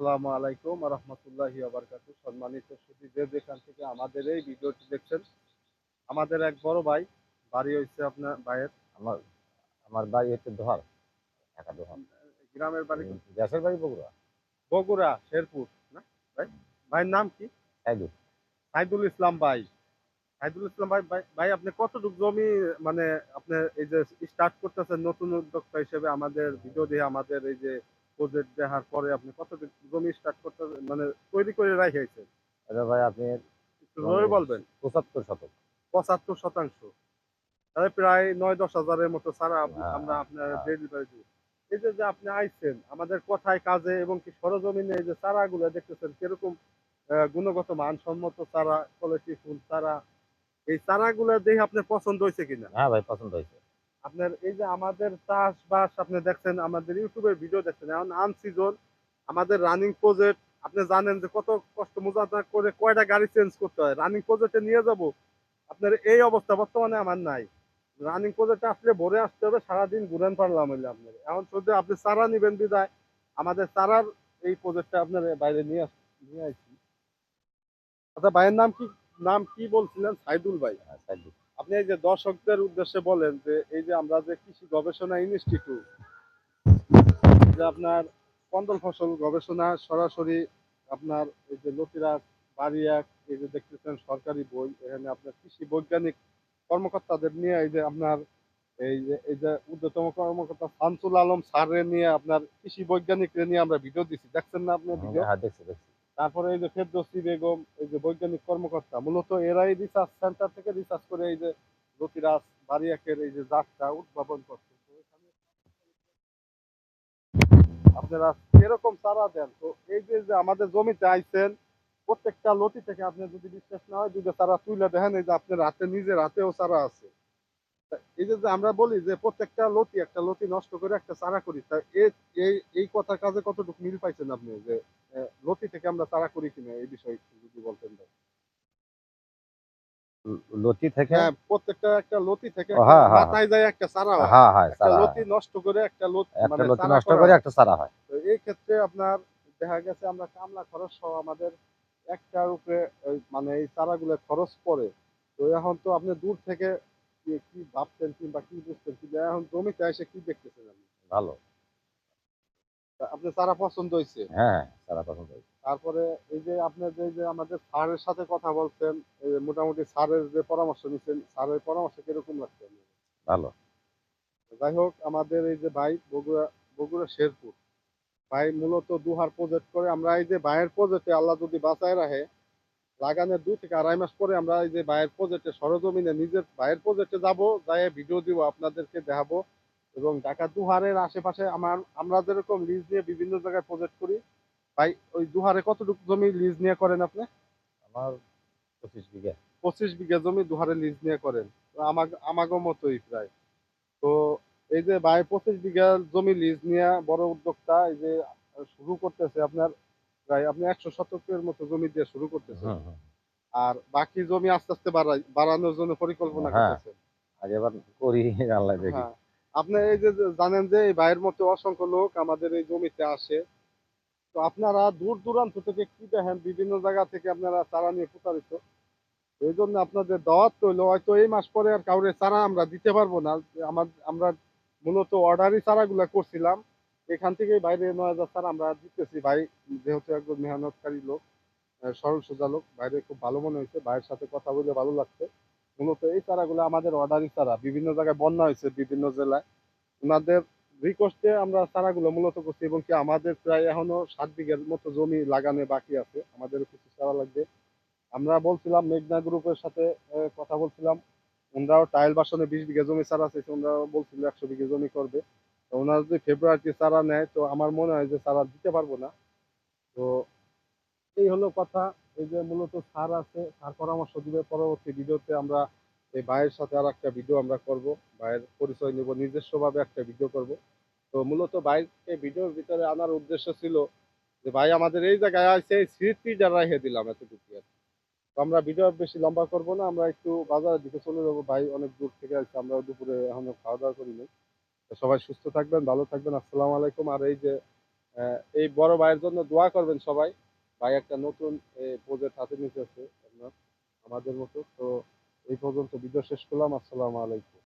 আসসালামু আলাইকুম রহমতুল্লাহি আবরকাতু সম্মানিত সুদী যে যেখান থেকে আমাদের এই ভিডিওটি দেখছেন আমাদের এক বড় ভাই বাড়ি হয়েছে আপনার ভাইয়ের আমার আমার বাড়ি হচ্ছে ঢাকা দোহার। গ্রামের বাড়ি গ্যাসের বাড়ি বগুড়া। বগুড়া শেরপুর না? ভাই ভাইয়ের নাম কি? সাইদুল। সাইদুল ইসলাম ভাই। সাইদুল ইসলাম ভাই- ভাই আপনি কতটুকু জমি মানে আপনি এই যে স্টার্ট করতেছেন নতুন উদ্যোক্তা হিসেবে আমাদের ভিডিও দিয়ে আমাদের এই যে প্রজেক্ট দেখার পরে আপনি কতটুকু জমি স্টার্ট করতে মানে তৈরি করে রাখিয়েছেন এটা ভাই আপনি একটু জোরে বলবেন। পঁচাত্তর শতক। পঁচাত্তর শতাংশ। তাহলে প্রায় নয় দশ হাজারের মতো সারা হ্যাঁ, আমরা আপনার হ্যাঁ। ডেলিভারি দিই। এই যে যে আপনি আইছেন আমাদের কোথায় কাজে এবং কি সরজমিনে এই যে চারাগুলো দেখতেছেন কীরকম গুণগত মানসম্মত চারা কোয়ালিটি ফুল চারা এই চারাগুলো দেখে আপনার পছন্দ হয়েছে কিনা? হ্যাঁ ভাই পছন্দ হয়েছে। আপনার এই যে আমাদের চাষবাস আপনি দেখছেন আমাদের ইউটিউবের ভিডিও দেখছেন এখন আন সিজন আমাদের রানিং প্রজেক্ট আপনি জানেন যে কত কষ্ট মোজাদা করে কয়টা গাড়ি চেঞ্জ করতে হয়। রানিং প্রজেক্টে নিয়ে যাব। আপনার এই অবস্থা বর্তমানে আমার নাই। রানিং প্রজেক্টে আসলে ভরে আসতে হবে সারাদিন ঘুরেন পারলাম হইলে আপনার। এখন শুধু আপনি চারা নিবেন বিদায় আমাদের চারার এই প্রজেক্টটা আপনার বাইরে নিয়ে আস নিয়ে আসছি আচ্ছা ভাইয়ের নাম কি নাম কি বলছিলেন? সাইদুল ভাই। হ্যাঁ, সাইদুল। আপনি এই যে দর্শকদের উদ্দেশ্যে বলেন যে এই যে আমরা যে কৃষি গবেষণা ইনস্টিটিউট, যে আপনার কন্দল ফসল গবেষণা সরাসরি আপনার এই যে লতিরাজ বাড়িয়াক, এই যে দেখতেছেন সরকারি বই, এখানে আপনার কৃষি বৈজ্ঞানিক কর্মকর্তাদের নিয়ে এই যে আপনার এই যে এই যে ঊর্ধ্বতম কর্মকর্তা শামসুল আলম স্যারের নিয়ে আপনার কৃষি বৈজ্ঞানিকদের নিয়ে আমরা ভিডিও দিচ্ছি দেখছেন না আপনি ভিডিও? হ্যাঁ দেখছি দেখছি। তারপরে এই যে ফেরদৌসি বেগম, এই যে বৈজ্ঞানিক কর্মকর্তা, মূলত এরাই রিসার্চ সেন্টার থেকে রিসার্চ করে এই যে জ্যোতিরাজ বারিয়াকের এই যে জাতটা উদ্ভাবন করছে। আপনারা এরকম চারা দেন? তো এই যে আমাদের জমিতে আইছেন, প্রত্যেকটা লতি থেকে আপনি যদি বিশ্বাস না হয় দুটো চারা তুলে দেখেন, এই যে আপনার হাতে, নিজের হাতেও চারা আছে। এই যে আমরা বলি যে প্রত্যেকটা লতি, একটা লতি নষ্ট করে একটা চারা করি, তা এই, এই- কথার কাজে কতটুকু মিল পাইছেন আপনি? যে লতি থেকে আমরা চারা করি কিনা এই বিষয়ে যদি বলতেন ভাই। লতি থেকে? হ্যাঁ প্রত্যেকটা একটা লতি থেকে হ্যাঁ, হ্যাঁ, মাথায় যায় একটা চারা হয়। হ্যাঁ হ্যাঁ একটা লতি নষ্ট করে একটা লতি একটা মানে লতি নষ্ট করে একটা চারা হয়। তো এই ক্ষেত্রে আপনার দেখা গেছে আমরা কামলা খরচ সহ আমাদের একটার উপরে মানে এই চারাগুলো খরচ পড়ে। তো এখন তো আপনি দূর থেকে কি কি ভাবছেন কিংবা কি বুঝছেন কিন্তু এখন জমিতে এসে কি দেখতেছেন আপনি? ভালো। তা আপনার চারা পছন্দ হয়েছে? হ্যাঁ চারা পছন্দ হয়েছে। তারপরে এই যে আপনার যে যে আমাদের স্যারের সাথে কথা বলছেন মোটামুটি স্যারের যে পরামর্শ নিচ্ছেন স্যারের পরামর্শ কীরকম লাগছে ভালো। যাই হোক আমাদের এই যে ভাই বগুড়া বগুড়া শেরপুর ভাই মূলত দুহার প্রজেক্ট করে আমরা এই যে ভাইয়ের প্রজেক্টে আল্লাহ যদি বাঁচায় রাখে লাগানোর দুই থেকে আড়াই মাস পরে আমরা এই যে ভাইয়ের প্রজেক্টে সরজমিনে নিজের ভাইয়ের প্রজেক্টে যাব যাই ভিডিও দিব আপনাদেরকে দেখাবো। এবং ঢাকা দুহারের আশেপাশে আমার আমরা যেরকম লিজ নিয়ে বিভিন্ন জায়গায় প্রজেক্ট করি ভাই ওই দুহারে কতটুকু জমি লিজ নিয়ে করেন আপনি? আমার পঁচিশ বিঘা। পঁচিশ বিঘা জমি দুহারে লিজ নিয়ে করেন আমাগ আমাগো মতোই প্রায়। তো এই যে ভাই পঁচিশ বিঘা জমি লিজ নিয়ে বড় উদ্যোক্তা এই যে শুরু করতেছে আপনার প্রায় আপনি একশো শতকের মতো জমি দিয়ে শুরু করতেছে। হুম, হুম। আর বাকি জমি আস্তে আস্তে বাড়ানোর জন্য পরিকল্পনা হ্যাঁ। করতেছে। আগে করি আল্লাহ দেখি হ্যাঁ। আপনি এই যে জানেন যে এই ভাইয়ের মতো অসংখ্য লোক আমাদের এই জমিতে আসে। তো আপনারা দূর দূরান্ত থেকে কি দেখেন? বিভিন্ন জায়গা থেকে আপনারা চারা নিয়ে প্রতারিত। এই জন্য আপনাদের দাওয়াত রইল, হয়তো এই মাস পরে আর কাউরে চারা আমরা দিতে পারব না। আমার, আমরা মূলত অর্ডারই চারাগুলা করছিলাম। এখান থেকে বাইরে নয় হাজার চারা আমরা দিতেছি। ভাই যেহেতু একজন মেহনতকারী লোক সরল সোজা লোক, বাইরে খুব ভালো মনে হয়েছে। ভাইয়ের সাথে কথা বলে ভালো লাগছে। মূলত এই চারাগুলো আমাদের অর্ডারই চারা। বিভিন্ন জায়গায় বন্যা হয়েছে বিভিন্ন জেলায়। ওনাদের রিকোয়েস্টে আমরা চারাগুলো মূলত করছি এবং কি আমাদের প্রায় এখনও সাত বিঘের মতো জমি লাগানো বাকি আছে। আমাদের কিছু চারা লাগবে। আমরা বলছিলাম মেঘনা গ্রুপের সাথে কথা বলছিলাম। ওনারাও টাইল বাসনে বিশ বিঘা জমি চারা আছে ওনারাও বলছিল একশো বিঘা জমি করবে। তো ওনারা যদি ফেব্রুয়ারিতে চারা নেয়, তো আমার মনে হয় যে চারা দিতে পারব না। তো এই হলো কথা। এই যে মূলত সার আছে সার পরামর্শ দিবে, পরবর্তী ভিডিওতে আমরা এই ভাইয়ের সাথে আর একটা ভিডিও আমরা করব। ভাইয়ের পরিচয় নেব, নিজস্বভাবে একটা ভিডিও করব। তো মূলত ভাইকে ভিডিওর ভিতরে আনার উদ্দেশ্য ছিল যে, ভাই, আমাদের এই জায়গায় আছে স্মৃতিটা রেখে দিলাম এতটুকু আর তো আমরা ভিডিও বেশি লম্বা করব না, আমরা একটু বাজারের দিকে চলে যাব। ভাই অনেক দূর থেকে আসছে আমরা দুপুরে এখনও খাওয়া দাওয়া করিনি তো সবাই সুস্থ থাকবেন, ভালো থাকবেন, আসসালামু আলাইকুম। আর এই যে এই বড় ভাইয়ের জন্য দোয়া করবেন সবাই। ভাই, একটা নতুন প্রজেক্ট হাতে নিতেছে আপনার, আমাদের মতো। তো এই পর্যন্ত ভিডিও শেষ করলাম। আসসালামু আলাইকুম।